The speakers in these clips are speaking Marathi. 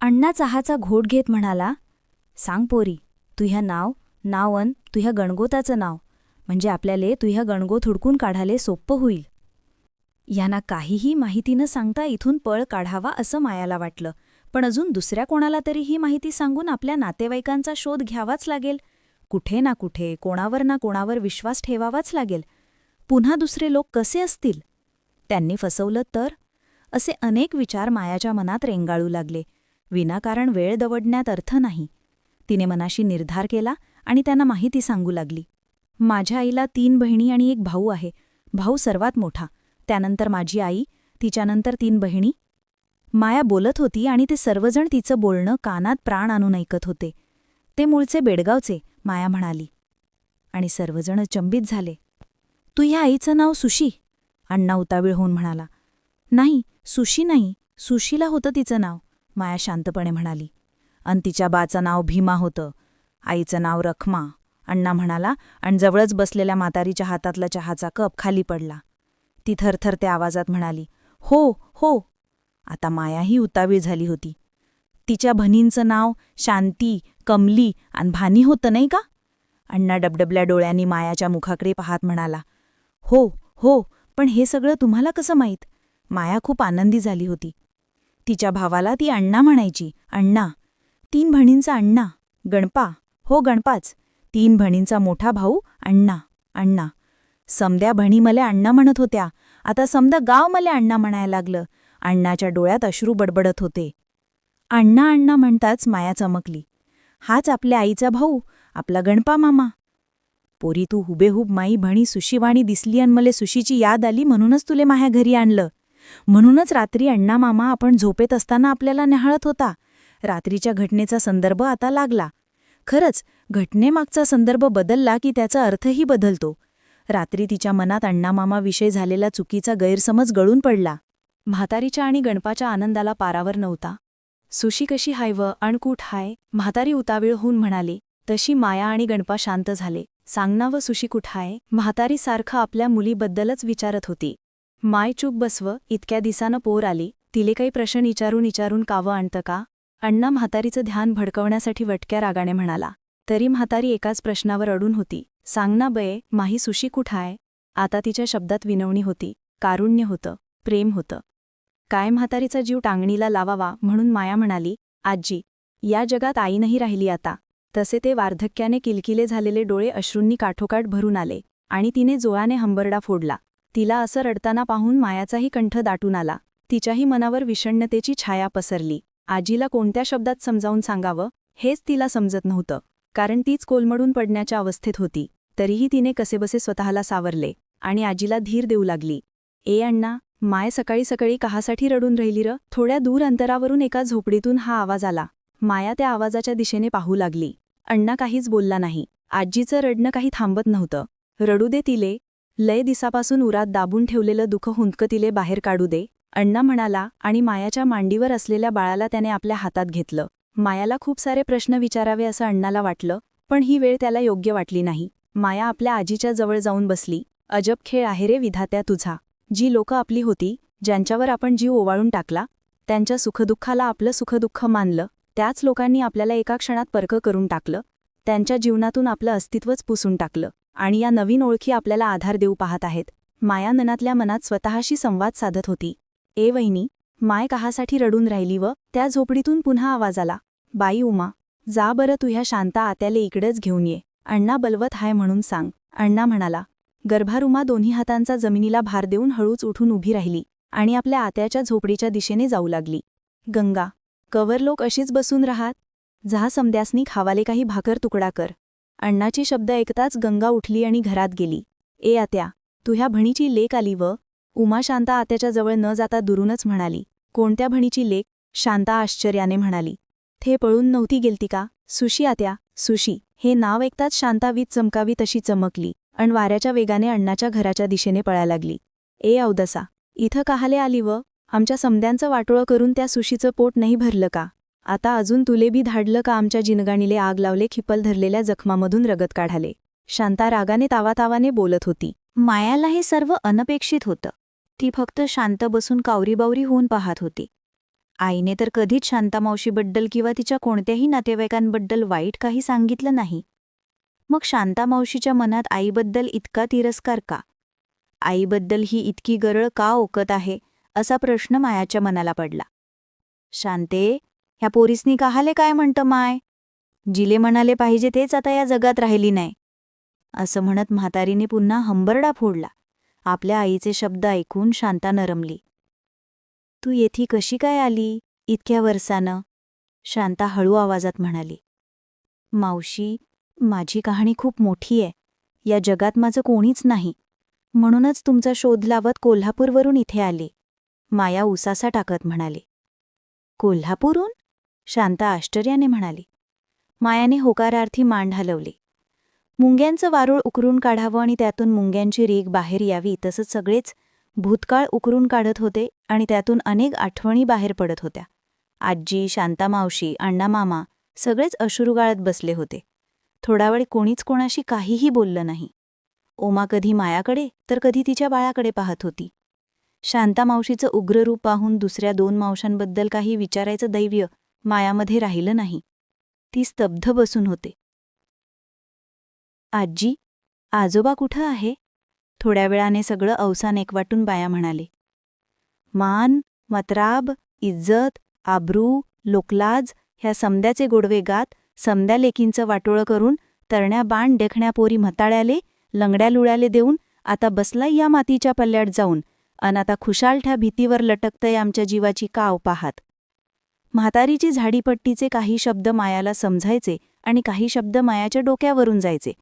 अण्णा चहाचा घोट घेत म्हणाला सांग पोरी तुह्या नाव नाव अन तुह्या गणगोताचं नाव. म्हणजे आपल्याले तुह्या गणगोत हुडकून काढाले सोप्पं होईल. यांना काहीही माहिती न सांगता इथून पळ काढावा असं मायाला वाटलं. पण अजून दुसऱ्या कोणाला तरी ही माहिती सांगून आपल्या नातेवाईकांचा शोध घ्यावाच लागेल. कुठे ना कुठे कोणावर ना कोणावर विश्वास ठेवावाच लागेल. पुन्हा दुसरे लोक कसे असतील? त्यांनी फसवलं तर? असे अनेक विचार मायाच्या मनात रेंगाळू लागले. विनाकारण वेळ दवडण्यात अर्थ नाही. तिने मनाशी निर्धार केला आणि त्यांना माहिती सांगू लागली. माझ्या आईला तीन बहिणी आणि एक भाऊ आहे. भाऊ सर्वात मोठा. त्यानंतर माझी आई तिच्यानंतर तीन बहिणी. माया बोलत होती आणि ते सर्वजण तिचं बोलणं कानात प्राण आणून ऐकत होते. ते मूळचे बेडगावचे माया म्हणाली. आणि सर्वजण चंबित झाले. तू ह्या आईचं नाव सुशी अण्णा उतावीळ होऊन म्हणाला. नाही सुशी नाही. सुशीला होतं तिचं नाव. माया शांतपणे म्हणाली. अन तिच्या बाचं नाव भीमा होतं. आईचं नाव रखमा. अण्णा म्हणाला आणि जवळच बसलेल्या म्हातारीच्या हातातला चहाचा कप खाली पडला. ती थरथर त्या आवाजात म्हणाली हो हो. आता मायाही उतावीळ झाली होती. तिच्या भनींचं नाव शांती कमली आणि भानी होतं नाही का? अण्णा डबडबल्या डोळ्यांनी मायाच्या मुखाकडे पाहत म्हणाला हो हो पण हे सगळं तुम्हाला कसं माहीत? माया खूप आनंदी झाली होती. तिच्या भावाला ती अण्णा म्हणायची. अण्णा तीन बहिणींचा अण्णा. गणपा. हो गणपाच. तीन बहिणींचा मोठा भाऊ अण्णा. अण्णा. समद्या बहिणी मले अण्णा म्हणत होत्या. आता समदा गाव मले अण्णा म्हणायला लागलं. अण्णाच्या डोळ्यात अश्रू बडबडत होते. अण्णा अण्णा म्हणताच माया चमकली. हाच आपल्या आईचा भाऊ. आपला गणपा मामा. पोरी तू हुबेहूब माई भणी सुशीवाणी दिसली आणि मले सुशीची याद आली म्हणूनच तुले माह्या घरी आणलं. म्हणूनच रात्री अण्णामामा आपण झोपेत असताना आपल्याला न्याहाळत होता. रात्रीच्या घटनेचा संदर्भ आता लागला. खरंच घटनेमागचा संदर्भ बदलला की त्याचा अर्थही बदलतो. रात्री तिच्या मनात अण्णामामाविषयी झालेला चुकीचा गैरसमज गळून पडला. म्हातारीच्या आणि गणपाच्या आनंदाला पारावर नव्हता. सुशी कशी हाय व? अणकूठ हाय? म्हातारी उतावीळ होऊन म्हणाली. तशी माया आणि गणपा शांत झाले. सांगना व सुशी कुठाय म्हातारी सारखं आपल्या मुलीबद्दलच विचारत होती. माय चूक बसव इतक्या दिसानं पोर आली तिले काही प्रश्न विचारून विचारून कावं आणतं का? अण्णा म्हातारीचं ध्यान भडकवण्यासाठी वटक्या रागाने म्हणाला. तरी म्हातारी एकाच प्रश्नावर अडून होती. सांगना बये माही सुशी कुठाय? आता तिच्या शब्दात विनवणी होती. कारुण्य होतं. प्रेम होतं. काय म्हातारीचा जीव टांगणीला लावावा म्हणून माया म्हणाली आजी या जगात आई नाही राहिली आता. तसे ते वार्धक्याने किलकिले झालेले डोळे अश्रूंनी काठोकाठ भरून आले आणि तिने जोळाने हंबरडा फोडला. तिला असं रडताना पाहून मायाचाही कंठ दाटून आला. तिच्याही मनावर विषण्णतेची छाया पसरली. आजीला कोणत्या शब्दात समजावून सांगावं हेच तिला समजत नव्हतं. कारण तीच कोलमडून पडण्याच्या अवस्थेत होती. तरीही तिने कसेबसे स्वतःला सावरले आणि आजीला धीर देऊ लागली. ए अण्णा माय सकाळी सकाळी कहासाठी रडून राहिली र? थोड्या दूर अंतरावरून एका झोपडीतून हा आवाज आला. माया त्या आवाजाच्या दिशेने पाहू लागली. अण्णा काहीच बोलला नाही. आजीचं रडणं काही थांबत नव्हतं. रडू दे तिले लय दिसापासून उरात दाबून ठेवलेलं दुःख हुंदकतीले बाहेर काढू दे अण्णा म्हणाला आणि मायाच्या मांडीवर असलेल्या बाळाला त्याने आपल्या हातात घेतलं. मायाला खूप सारे प्रश्न विचारावे असं अण्णाला वाटलं पण ही वेळ त्याला योग्य वाटली नाही. माया आपल्या आजीच्या जवळ जाऊन बसली अजब खेळ आहे रे विधात्या तुझा. जी लोकं आपली होती ज्यांच्यावर आपण जीव ओवाळून टाकला त्यांच्या सुखदुःखाला आपलं सुखदुःख मानलं त्याच लोकांनी आपल्याला एका क्षणात पर्क करून टाकलं त्यांच्या जीवनातून आपलं अस्तित्वच पुसून टाकलं. आणि या नवीन ओळखी आपल्याला आधार देऊ पाहत आहेत. मायाननातल्या मनात स्वतःशी संवाद साधत होती. ए वहिनी माय कहासाठी रडून राहिली व त्या झोपडीतून पुन्हा आवाज आला. बाई उमा जा बरं तुह्या शांता आत्याले इकडेच घेऊन ये. अण्णा बलवत हाय म्हणून सांग. अण्णा म्हणाला गर्भारुमा दोन्ही हातांचा जमिनीला भार देऊन हळूच उठून उभी राहिली आणि आपल्या आत्याच्या झोपडीच्या दिशेने जाऊ लागली. गंगा कवर लोक अशीच बसून राहात. झा समद्यासनी खावाले काही भाकर तुकडा कर. अण्णाची शब्द ऐकताच गंगा उठली आणि घरात गेली. ए आत्या तुह्या भणीची लेक आली व उमा शांता आत्याच्या जवळ न जाता दुरूनच म्हणाली. कोणत्या भणीची लेक शांता आश्चर्याने म्हणाली. थे पळून नव्हती गेलती का सुशी आत्या सुशी हे नाव ऐकताच शांतावीत चमकावी तशी चमकली अण वाऱ्याच्या वेगाने अण्णाच्या घराच्या दिशेने पळायला लागली. ए अवदसा इथं काहाले आली व? आमच्या समद्यांचं वाटोळं करून त्या सुशीचं पोट नाही भरलं का? आता अजून तुले बी धाडलं का आमच्या जिनगाणीले आग लावले खिपल धरलेल्या जखमामधून रगत काढाले. शांता रागाने तावातावाने बोलत होती. मायाला हे सर्व अनपेक्षित होतं. ती फक्त शांत बसून कावरीबावरी होऊन पाहत होती. आईने तर कधीच शांतामावशीबद्दल किंवा तिच्या कोणत्याही नातेवाईकांबद्दल वाईट काही सांगितलं नाही. मग शांतामावशीच्या मनात आईबद्दल इतका तिरस्कार का? आईबद्दल ही इतकी गरळ का ओकत आहे असा प्रश्न मायाच्या मनाला पडला. शांते ह्या पोरीसनी कहाले काय म्हणतं माय? जिले म्हणाले पाहिजे तेच आता या जगात राहिली नाही. असं म्हणत म्हातारीने पुन्हा हंबरडा फोडला. आपल्या आईचे शब्द ऐकून शांता नरमली तू येथी कशी काय आली इतक्या वर्षानं शांता हळू आवाजात म्हणाली. मावशी माझी कहाणी खूप मोठी आहे. या जगात माझं कोणीच नाही. म्हणूनच तुमचा शोध लावत कोल्हापूरवरून इथे आले. माया उसासा टाकत म्हणाले. कोल्हापूरहून? शांता आश्चर्याने म्हणाली. मायाने होकारार्थी मांड हलवली मुंग्यांचं वारूळ उकरून काढावं आणि त्यातून मुंग्यांची रीग बाहेर यावी तसंच सगळेच भूतकाळ उकरून काढत होते आणि त्यातून अनेक आठवणी बाहेर पडत होत्या. आजी शांता मावशी अण्णामामा सगळेच अश्रुगाळत बसले होते. थोडा वेळ कोणीच कोणाशी काहीही बोललं नाही. ओमा कधी मायाकडे तर कधी तिच्या बाळाकडे पाहत होती. शांतामावशीचं उग्र रूप पाहून दुसऱ्या दोन मावशांबद्दल काही विचारायचं दैव्य मायामध्ये राहिलं नाही. ती स्तब्ध बसून होते. आजी आजोबा कुठं आहे? थोड्या वेळाने सगळं अवसान एकवाटून बाया म्हणाले. मान मतराब इज्जत आब्रू लोकलाज ह्या समद्याचे गोडवे गात समद्या लेकींचं वाटोळं करून तरण्या बाण डेखण्यापोरी म्हाताळ्याले लंगड्या लुळ्याले देऊन आता बसलाय या मातीच्या पल्ल्यात जाऊन अन आता खुशालठ्या भीतीवर लटकतय आमच्या जीवाची काव पाहात. म्हातारीची झाडीपट्टीचे काही शब्द मायाला समजायचे आणि काही शब्द मायाच्या डोक्यावरून जायचे.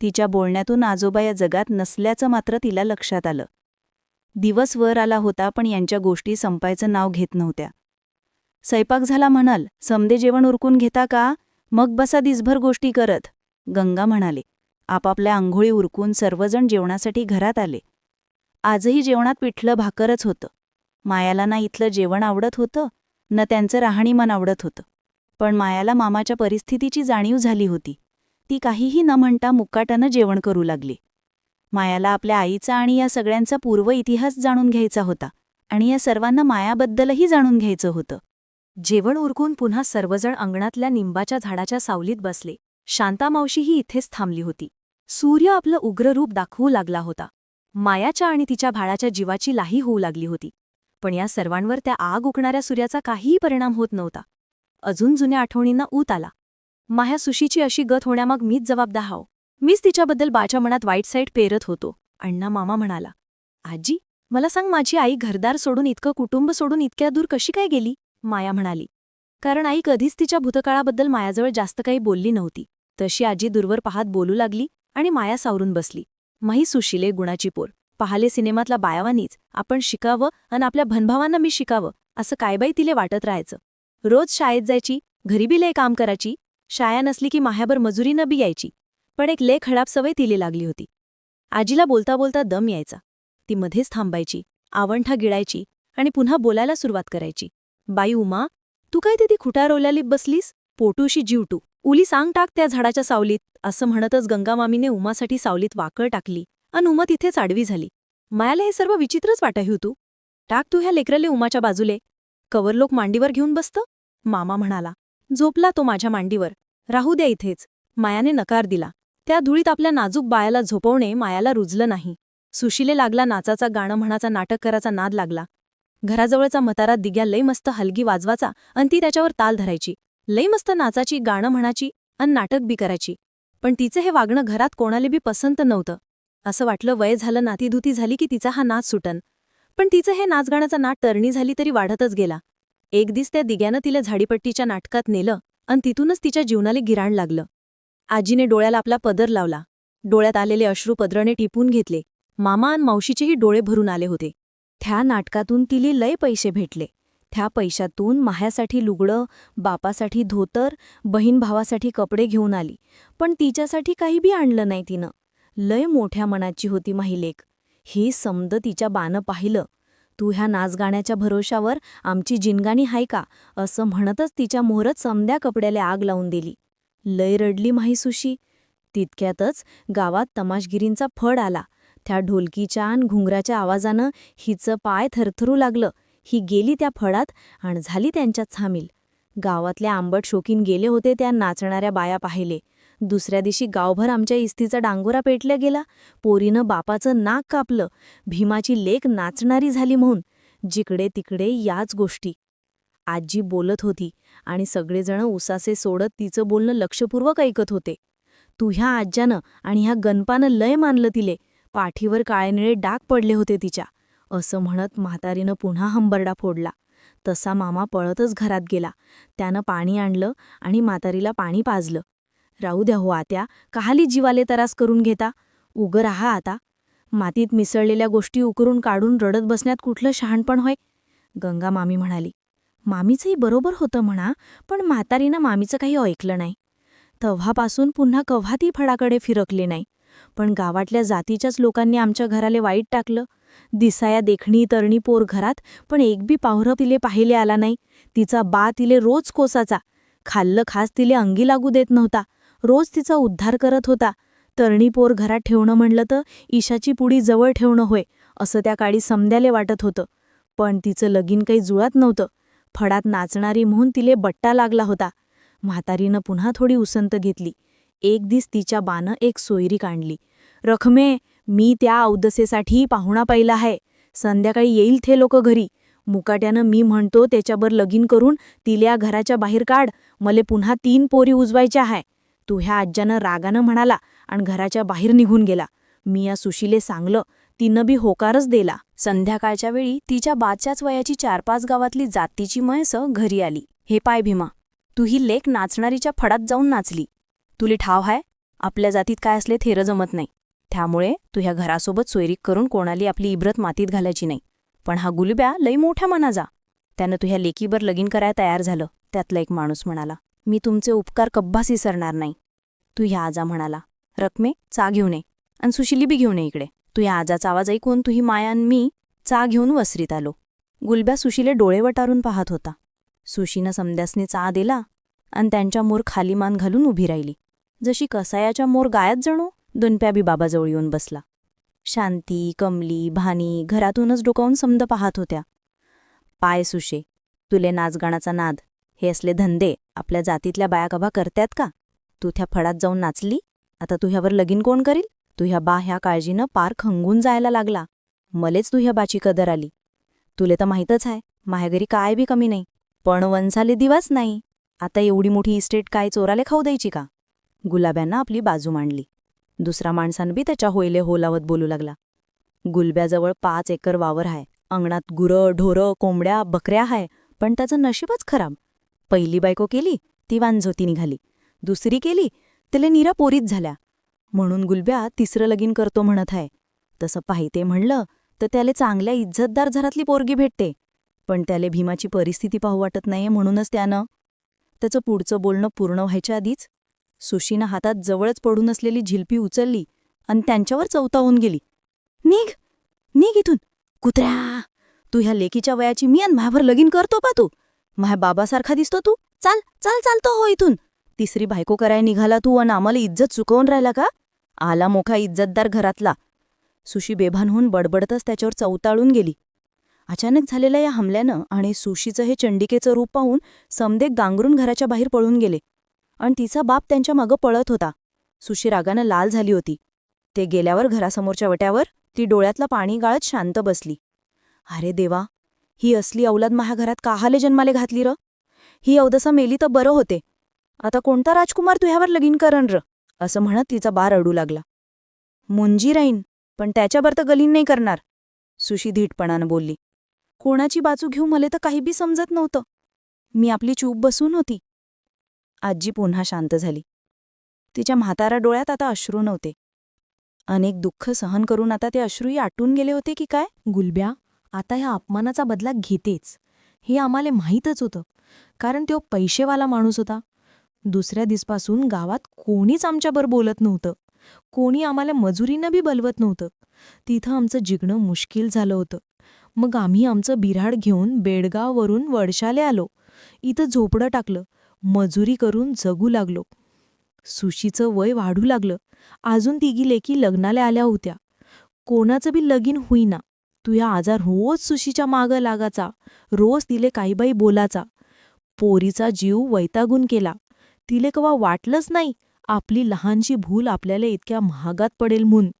तिच्या बोलण्यातून आजोबा या जगात नसल्याचं मात्र तिला लक्षात आलं. दिवस वर आला होता पण यांच्या गोष्टी संपायचं नाव घेत नव्हत्या. स्वयंपाक झाला म्हणाल समदे जेवण उरकून घेता का? मग बसा दिसभर गोष्टी करत. गंगा म्हणाले आपापल्या आंघोळी उरकून सर्वजण जेवणासाठी घरात आले. आजही जेवणात पिठलं भाकरच होतं. मायाला ना इथलं जेवण आवडत होतं न त्यांचं राहणीमान आवडत होतं. पण मायाला मामाच्या परिस्थितीची जाणीव झाली होती. ती काहीही न म्हणता मुक्काटानं जेवण करू लागली. मायाला आपल्या आईचा आणि या सगळ्यांचा पूर्व इतिहास जाणून घ्यायचा होता आणि या सर्वांना मायाबद्दलही जाणून घ्यायचं होतं. जेवण उरकून पुन्हा सर्वजण अंगणातल्या निंबाच्या झाडाच्या सावलीत बसले. शांतामावशीही इथेच थांबली होती. सूर्य आपलं उग्र रूप दाखवू लागला होता. मायाच्या आणि तिच्या भाळाच्या जीवाची लाही होऊ लागली होती. पण या सर्वांवर त्या आग उकणाऱ्या सूर्याचा काहीही परिणाम होत नव्हता. अजून जुन्या आठवणींना ऊत आला. माया सुशीची अशी गत होण्यामाग मीच जबाबदार हाव. मीच तिच्याबद्दल बाच्या मनात वाईट साईट पेरत होतो. अण्णा मामा म्हणाला आजी मला सांग माझी आई घरदार सोडून इतकं कुटुंब सोडून इतक्या दूर कशी काय गेली? माया म्हणाली कारण आई कधीच तिच्या भूतकाळाबद्दल मायाजवळ जास्त काही बोलली नव्हती. तशी आजी दूरवर पाहत बोलू लागली आणि माया सावरून बसली. माही सुशिले गुणाची पोर. पहाले सिनेमातला बायावानीच. आपण शिकावं अन आपल्या भनभावांना मी शिकावं असं काय बाई तिले वाटत राहायचं. रोज शाळेत जायची घरी बी लय काम करायची शाळा नसली की माह्याभर मजुरी न बी यायची पण एक लय खराब सवय तिले लागली होती. आजीला बोलता बोलता दम यायचा. ती मध्येच थांबायची आवंठा गिळायची आणि पुन्हा बोलायला सुरुवात करायची. बाई उमा तू काय तिथे खुटा रोवल्याली बसलीस? पोटूशी जीवटू उली सांग टाक त्या झाडाच्या सावलीत असं म्हणतच गंगामामीने उमासाठी सावलीत वाकळ टाकली. अन उमा तिथेच आडवी झाली. मायाला हे सर्व विचित्रच वाटाही तू. टाक तू ह्या लेकरले उमाच्या बाजूले. कवर लोक मांडीवर घेऊन बसतं? मामा म्हणाला. झोपला तो माझ्या मांडीवर. राहू द्या इथेच. मायाने नकार दिला. त्या धुळीत आपल्या नाजूक बायाला झोपवणे मायाला रुजलं नाही. सुशीले लागला नाचाचा गाणं म्हणाचा नाटक कराचा नाद लागला. घराजवळचा मतारा दिग्या लई मस्त हलगी वाजवाचा अन ती त्याच्यावर ताल धरायची. लई मस्त नाचाची गाणं म्हणाची अन नाटक बी करायची. पण तिचं हे वागणं घरात कोणाले बी पसंत नव्हतं. असं वाटलं वय झालं नातीधुती झाली की तिचा हा नाच सुटन. पण तिचं हे नाचगाण्याचा नाट तरणी झाली तरी वाढतच गेला. एक दिस त्या दिग्यानं तिला झाडीपट्टीच्या नाटकात नेलं अन तिथूनच तिच्या जीवनाला गिराण लागलं. आजीने डोळ्याला आपला पदर लावला. डोळ्यात आलेले अश्रू पदराने टिपून घेतले. मामा आणि मावशीचेही डोळे भरून आले होते. त्या नाटकातून तिले लय पैसे भेटले. त्या पैशातून माह्यासाठी लुगडं बापासाठी धोतर बहीण भावासाठी कपडे घेऊन आली. पण तिच्यासाठी काही बी आणलं नाही तिनं. लय मोठ्या मनाची होती माहिलेक. ही समद तिच्या बानं पाहिलं. तू ह्या नाचगाण्याच्या भरोशावर आमची जिनगाणी हाय का? असं म्हणतच तिच्या मोहरत समद्या कपड्याला आग लावून दिली. लय रडली माहीसुशी तितक्यातच गावात तमाशगिरींचा फड आला. त्या ढोलकीच्या आणि घुंगराच्या आवाजानं हिचं पाय थरथरू लागलं. ही गेली त्या फळात आणि झाली त्यांच्यात सामील. गावातल्या आंबट शोकीन गेले होते त्या नाचणाऱ्या बाया पाहिले. दुसऱ्या दिवशी गावभर आमच्या इस्तीचा डांगोरा पेटल्या गेला. पोरीनं बापाचं नाक कापलं. भीमाची लेक नाचणारी झाली म्हणून. जिकडे तिकडे याच गोष्टी. आजी बोलत होती आणि सगळेजण उसासे सोडत तिचं बोलणं लक्षपूर्वक ऐकत होते. तू ह्या आज्यानं आणि ह्या गणपानं लय मानलं तिले. पाठीवर काळेनिळे डाग पडले होते तिच्या. असं म्हणत म्हातारीनं पुन्हा हंबरडा फोडला. तसा मामा पळतच घरात गेला. त्यानं पाणी आणलं आणि म्हातारीला पाणी पाजलं. राहू द्या हो आत्या कहाली जीवाले तरास करून घेता. उगं राहा आता. मातीत मिसळलेल्या गोष्टी उकरून काढून रडत बसण्यात कुठलं शहाणपण होय? गंगा मामी म्हणाली. मामीचंही बरोबर होतं म्हणा पण म्हातारीनं मामीचं काही ऐकलं नाही. तेव्हापासून पुन्हा कव्हा ती फडाकडे फिरकले नाही. पण गावातल्या जातीच्याच लोकांनी आमच्या घराले वाईट टाकलं. दिसाया देखणी तरणी पोर घरात पण एक बी पाहुरं तिले पाहिले आला नाही. तिचा बा तिले रोज कोसाचा. खाल्लं खास तिले अंगी लागू देत नव्हता. रोज तिचा उद्धार करत होता. तरणी पोर घरात ठेवणं म्हणलं तर ईशाची पुडी जवळ ठेवणं होय असं त्या काळी समद्याले वाटत होतं. पण तिचं लगीन काही जुळत नव्हतं. फडात नाचणारी म्हणून तिले बट्टा लागला होता. म्हातारीनं पुन्हा थोडी उसंत घेतली. एक दिस तिच्या बानं एक सोयरी काढली. रखमे मी त्या औदसेसाठी पाहुणा पाहिला आहे. संध्याकाळी येईल थे लोक घरी. मुकाट्यानं मी म्हणतो त्याच्यावर लगीन करून तिल्या घराच्या बाहेर काढ. मले पुन्हा तीन पोरी उजवायच्या आहे तू ह्या आज्यानं रागानं म्हणाला आणि घराच्या बाहेर निघून गेला. मी या सुशीले सांगलं तिनं बी होकारच दिला. संध्याकाळच्या वेळी तिच्या बादच्याच वयाची चार पाच गावातली जातीची म्हैस घरी आली. हे पाय भीमा तू ही लेक नाचणारीच्या फडात जाऊन नाचली. तुली ठाव हाय आपल्या जातीत काय असले थेरं जमत नाही. त्यामुळे तू ह्या घरासोबत सोयरीक करून कोणाली आपली इब्रत मातीत घालायची नाही. पण हा गुलब्या लई मोठ्या मनाचा. त्यानं तुझ्या लेकीवर लगीन करायला तयार झालं त्यातला एक माणूस म्हणाला. मी तुमचे उपकार कब्बास विसरणार नाही. तू ह्या आजा म्हणाला रकमे चा घेऊन ये. आणि सुशिली बी घेऊन ये इकडे. तू ह्या आजाचा आवाज ऐकून तुही माया आणि मी चा घेऊन वसरीत आलो. गुलब्या सुशीले डोळे वटारून पाहत होता. सुशीनं समद्यासने चा दिला आणि त्यांच्या मोर खाली मान घालून उभी राहिली. जशी कसायाच्या मोर गायात जणू दोनप्या बी बाबाजवळ येऊन बसला. शांती कमली भानी घरातूनच डोकावून समद पाहत होत्या. पाय सुशे तुले नाचगाणाचा नाद हे असले धंदे आपल्या जातीतल्या बायाकभा करत्यात का? तू त्या फडात जाऊन नाचली? आता तू ह्यावर लगीन कोण करील? तू ह्या बा ह्या काळजीनं पार खंगून जायला लागला. मलेच तू ह्या बाची कदर आली. तुले तर माहीतच आहे माहेगरी काय बी कमी नाही. पण वंसाले दिवाच नाही. आता एवढी मोठी इस्टेट काय चोराले खाऊ द्यायची का? गुलाब्यानं आपली बाजू मांडली. दुसरा माणसानं बी त्याच्या होईले होलावत बोलू लागला. गुलब्याजवळ पाच एकर वावर आहे अंगणात गुरं ढोरं कोंबड्या बकऱ्या आहे पण त्याचं नशीबच खराब. पहिली बायको केली ती वांझोती निघाली. दुसरी केली तिला निरा पोरीत झाल्या. म्हणून गुलब्या तिसरं लगीन करतो म्हणत आहे. तसं पाहिते म्हणलं तर त्याले चांगल्या इज्जतदार घरातली पोरगी भेटते. पण त्याले भीमाची परिस्थिती पाहू वाटत नाहीये म्हणूनच त्यानं त्याचं पुढचं बोलणं पूर्ण व्हायच्या आधीच सुशीनं हातात जवळच पडून असलेली झिलपी उचलली आणि त्यांच्यावर चौतावून गेली. निघ! निघ इथून! कुत्र्या! तू ह्या लेकीच्या वयाची मी आणि माझ्यावर लगीन करतो पा तू? माझ्या बाबासारखा दिसतो तू? चाल चाल चालतो हो इथून. तिसरी बायको कराय निघाला तू आणि आम्हाला इज्जत चुकवून राहिला का? आला मोखा इज्जतदार घरातला. सुशी बेभान होऊन बडबडतच त्याच्यावर चौताळून गेली. अचानक झालेल्या या हमल्यानं आणि सुशीचं हे चंडिकेचं रूप पाहून समदेक गांगरून घराच्या बाहेर पळून गेले. आणि तिचा बाप त्यांच्या मागं पळत होता. सुशी रागानं लाल झाली होती. ते गेल्यावर घरासमोरच्या वट्यावर ती डोळ्यातलं पाणी गाळत शांत बसली. अरे देवा ही असली अवलाद माहाघरात काहाले जन्माले घातली र? ही अवदसा मेली तर बरं होते. आता कोणता राजकुमार तुझ्यावर लगीन करण र? असं म्हणत तिचा बार अडू लागला. मुंजी राहीन पण त्याच्यावर तर गलीन नाही करणार सुशी धीटपणानं बोलली. कोणाची बाजू घेऊ मले तर काही बी समजत नव्हतं. मी आपली चूप बसून होती. आजी पुन्हा शांत झाली. तिच्या म्हातारा डोळ्यात आता अश्रू नव्हते. अनेक दुःख सहन करून आता ते अश्रूही आटून गेले होते की काय? गुलब्या आता ह्या अपमानाचा बदला घेतेच. हे आम्हाला माहीतच होतं. कारण तो पैशेवाला माणूस होता. दुसऱ्या दिसपासून गावात कोणीच आमच्याबर बोलत नव्हतं. कोणी आम्हाला मजुरीनं बी बलवत नव्हतं. तिथं आमचं जिगणं मुश्किल झालं होतं. मग आम्ही आमचं बिऱ्हाड घेऊन बेडगाववरून वडशाले आलो. इथं झोपडं टाकलं. मजुरी करून जगू लागलो. सुशीचं वय वाढू लागलं. अजून तिघी लेकी लग्नाला आल्या होत्या. कोणाचं बी लगीन होईना. तुझ्या आजार रोज सुशीच्या मागं लागाचा. रोज तिले काही बाई बोलाचा. पोरीचा जीव वैतागून केला. तिले कवा वाटलंच नाही आपली लहानशी भूल आपल्याला इतक्या महागात पडेल म्हणून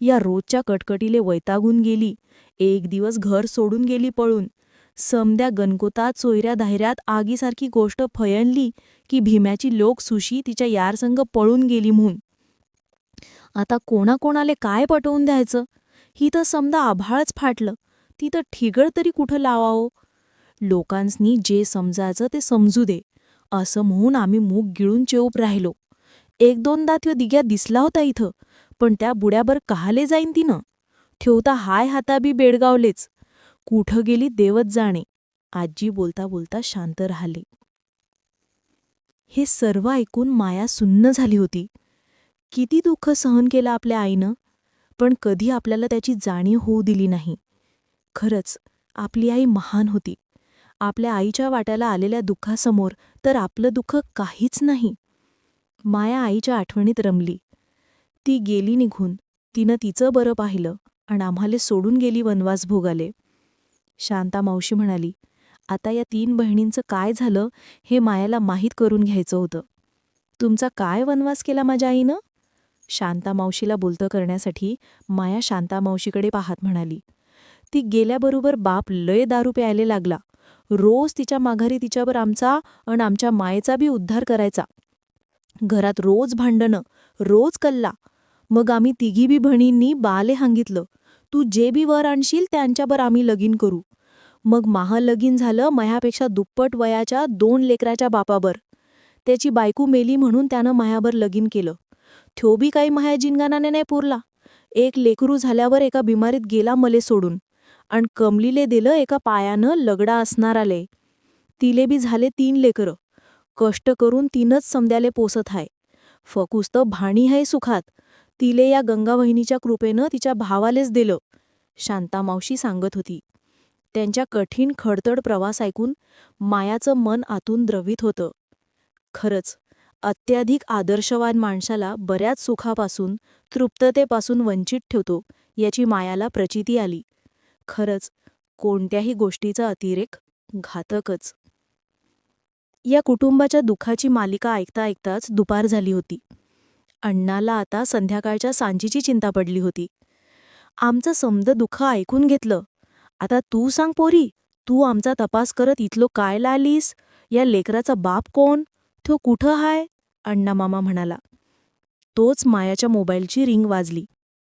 या रोजच्या कटकटीले वैतागून गेली. एक दिवस घर सोडून गेली पळून. समद्या गणकोतात चोयऱ्या धायऱ्यात आगीसारखी गोष्ट फयनली की भीम्याची लोक सुशी तिच्या यारसंग पळून गेली म्हणून आता कोणाकोणाले काय पटवून द्यायचं? ही तर समदा आभाळच फाटलं. ती तर ठिगळ तरी कुठं लावावं? लोकांसनी जे समजायचं ते समजू दे असं म्हणून आम्ही मूग गिळून चेऊप राहिलो. एक दोनदा त्यो दिग्या दिसला होता इथं पण त्या बुड्याबर कहाले जाईन तिनं? ठेवता हाय हाताबी बेडगावलेच. कुठं गेली देवत जाणे? आजी बोलता बोलता शांत राहिले. हे सर्व ऐकून माया सुन्न झाली होती. किती दुःख सहन केलं आपल्या आईनं? पण कधी आपल्याला त्याची जाणीव होऊ दिली नाही. खरंच आपली आई महान होती. आपल्या आईच्या वाट्याला आलेल्या दुःखासमोर तर आपलं दुःख काहीच नाही. माया आईच्या आठवणीत रमली. ती गेली निघून. तिनं तिचं बरं पाहिलं आणि आम्हाले सोडून गेली वनवास भोगाले. शांता मावशी म्हणाली आता या तीन बहिणींचं काय झालं हे मायाला माहीत करून घ्यायचं होतं. तुमचा काय वनवास केला माझ्या आईनं? शांता मावशीला बोलतं करण्यासाठी माया शांता मावशीकडे पाहत म्हणाली ती गेल्याबरोबर बाप लय दारू प्यायले लागला. रोज तिच्या माघारी तिच्यावर आमचा अन आमच्या मायेचा बी उद्धार करायचा. घरात रोज भांडणं रोज कल्ला. मग आम्ही तिघी बी बहिणींनी बाले सांगितलं तू जे बी वर आणशील त्यांच्यावर आम्ही लगीन करू. मग माह लगीन झालं मयापेक्षा दुप्पट वयाच्या दोन लेकराच्या बापावर. त्याची बायको मेली म्हणून त्यानं मायावर लगीन केलं. थ्यो बी काही माया जिनगानाने नाही पुरला. एक लेकरू झाल्यावर एका बिमारीत गेला मले सोडून. आणि कमलीले दिलं एका पायानं लगडा असणार आले तिले बी झाले तीन लेकरं. कष्ट करून तीनच समद्याले पोसत हाय. फकुस्त भाणी हाय सुखात. तिले या गंगा वहिनीच्या कृपेनं तिच्या भावालेच दिलं. शांता मावशी सांगत होती. त्यांच्या कठीण खडतड प्रवास ऐकून मायाचं मन आतून द्रवित होतं. खरंच अत्याधिक आदर्शवान माणसाला बऱ्याच सुखापासून तृप्ततेपासून वंचित ठेवतो याची मायाला प्रचिती आली. खरंच कोणत्याही गोष्टीचा अतिरेक घातकच. या कुटुंबाच्या दुःखाची मालिका ऐकता ऐकताच दुपार झाली होती. अण्णाला आता संध्याकाळच्या सांजीची चिंता पडली होती. आमचं समद दुःख ऐकून घेतलं. आता तू सांग पोरी तू आमचा तपास करत इथलो काय लालीस या लेकराचा बाप कोण? तो कुठं हाय? अण्णा मामा म्हणाला. तोच मायाच्या मोबाईलची रिंग वाजली.